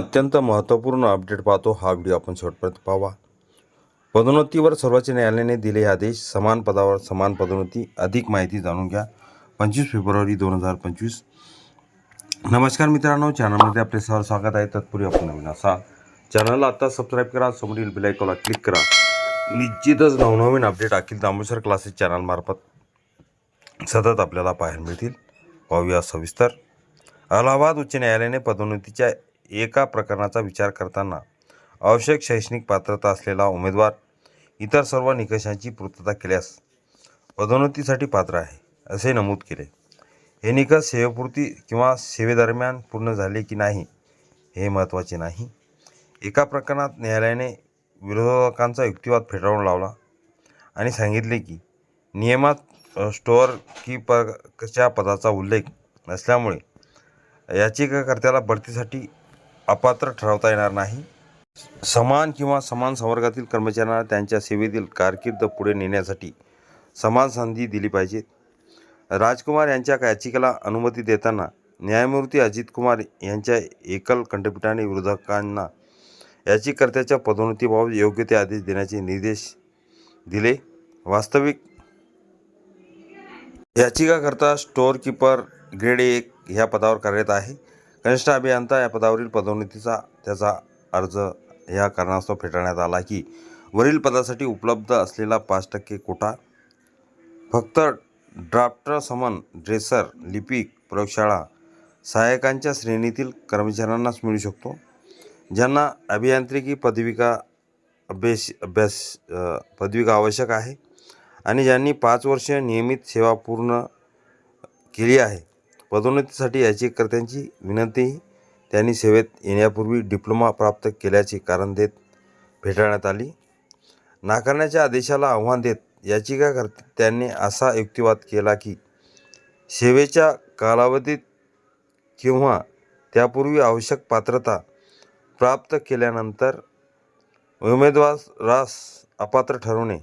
अत्यंत महत्त्वपूर्ण अपडेट पाहतो हा व्हिडिओ आपण शेवटपर्यंत पाहावा. पदोन्नतीवर सर्वोच्च न्यायालयाने दिले आदेश समान पदावर समान पदोन्नती अधिक माहिती जाणून घ्या. पंचवीस फेब्रुवारी दोन हजार पंचवीस. नमस्कार मित्रांनो चॅनलमध्ये आपले सहर स्वागत आहे. तत्पूर्वी आपण नवीन असा चॅनलला आत्ता सबस्क्राईब करा समोरील बिलायकॉला क्लिक करा. निश्चितच नवनवीन अपडेट अखिल दामोसर क्लासेस चॅनलमार्फत सतत आपल्याला पाहायला मिळतील. पाहूया सविस्तर. अलाहाबाद उच्च न्यायालयाने पदोन्नतीच्या एका प्रकरणाचा विचार करताना आवश्यक शैक्षणिक पात्रता असलेला उमेदवार इतर सर्व निकषांची पूर्तता केल्यास पदोन्नतीसाठी पात्र आहे असे नमूद केले. हे निकष सेवेपुरती किंवा सेवेदरम्यान पूर्ण झाले की नाही हे महत्त्वाचे नाही. एका प्रकरणात न्यायालयाने विरोधकांचा युक्तिवाद फेटाळून लावला आणि सांगितले की नियमात स्टोअर कीपरच्या पदाचा उल्लेख नसल्यामुळे याचिकाकर्त्याला बढतीसाठी अपात्र ठरवता येणार नाही. समान किंवा समान संवर्गातील कर्मचाऱ्यांना त्यांच्या सेवेतील कारकीर्द पुढे नेण्यासाठी समान संधी दिली पाहिजे. राजकुमार यांच्या याचिकेला अनुमती देताना न्यायमूर्ती अजित कुमार यांच्या एकल खंडपीठाने विरोधकांना याचिकाकर्त्याच्या पदोन्नतीबाबत योग्य ते आदेश देण्याचे निर्देश दिले. वास्तविक याचिकाकर्ता स्टोअरकीपर ग्रेड एक ह्या पदावर कार्यरत आहे. कनिष्ठ अभियंता या पदावरील पदोन्नतीचा त्याचा अर्ज या कारणास्तव फेटाळण्यात आला की वरील पदासाठी उपलब्ध असलेला पाच टक्के कोटा फक्त ड्राफ्टर समन ड्रेसर लिपिक प्रयोगशाळा सहाय्यकांच्या श्रेणीतील कर्मचाऱ्यांनाच मिळू शकतो ज्यांना अभियांत्रिकी पदविका अभ्यास अभ्यास पदविका आवश्यक आहे आणि ज्यांनी पाच वर्ष नियमित सेवा पूर्ण केली आहे. पदोन्नतीसाठी याचिकाकर्त्यांची विनंतीही त्यांनी सेवेत येण्यापूर्वी डिप्लोमा प्राप्त केल्याचे कारण देत फेटाळण्यात आली. नाकारण्याच्या आदेशाला आव्हान देत याचिकाकर्त्यांनी असा युक्तिवाद केला की सेवेच्या कालावधीत किंवा त्यापूर्वी आवश्यक पात्रता प्राप्त केल्यानंतर उमेदवारास अपात्र ठरवणे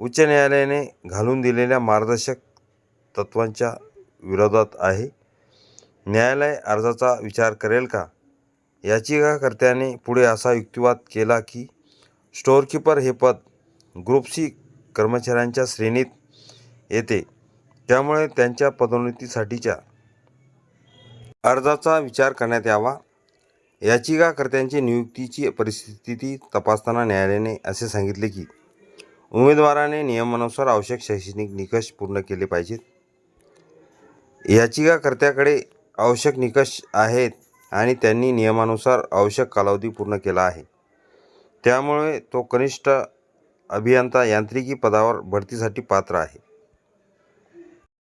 उच्च न्यायालयाने घालून दिलेल्या मार्गदर्शक तत्वांच्या विरोधात आहे. न्यायालय अर्जाचा विचार करेल का? याचिकाकर्त्याने पुढे असा युक्तिवाद केला की स्टोअरकीपर हे पद ग्रुप सी कर्मचाऱ्यांच्या श्रेणीत येते. त्यामुळे त्यांच्या पदोन्नतीसाठीच्या अर्जाचा विचार करण्यात यावा. याचिकाकर्त्यांची नियुक्तीची परिस्थिती तपासताना न्यायालयाने असे सांगितले की उमेदवाराने नियमानुसार आवश्यक शैक्षणिक निकष पूर्ण केले पाहिजेत. याचिकाकर्त्याकडे आवश्यक निकष आहेत आणि त्यांनी नियमानुसार आवश्यक कालावधी पूर्ण केला आहे? त्यामुळे तो कनिष्ठ अभियंता यांत्रिकी पदावर भरतीसाठी पात्र आहे.